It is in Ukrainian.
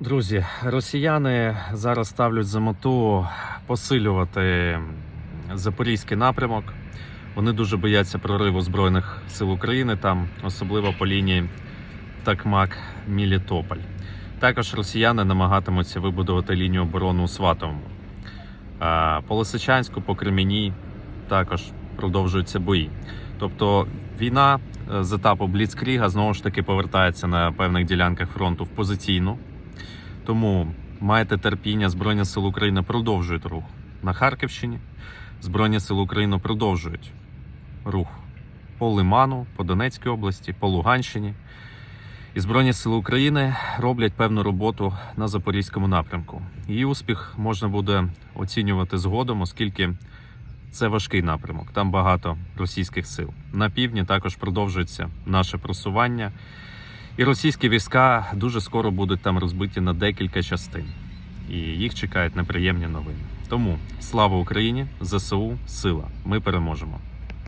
Друзі, росіяни зараз ставлять за мету посилювати запорізький напрямок. Вони дуже бояться прориву Збройних сил України, там, особливо по лінії Такмак Мілітополь. Також росіяни намагатимуться вибудувати лінію оборони у Сватовому. По Лисичанську, по Креміній також продовжуються бої. Тобто війна е, з етапу Бліцкріга знову ж таки повертається на певних ділянках фронту в позиційну. Тому майте терпіння, Збройні Сили України продовжують рух на Харківщині. Збройні Сили України продовжують рух по Лиману, по Донецькій області, по Луганщині. І Збройні Сили України роблять певну роботу на Запорізькому напрямку. Її успіх можна буде оцінювати згодом, оскільки це важкий напрямок. Там багато російських сил. На півдні також продовжується наше просування. І російські війська дуже скоро будуть там розбиті на декілька частин. І їх чекають неприємні новини. Тому слава Україні! ЗСУ сила! Ми переможемо!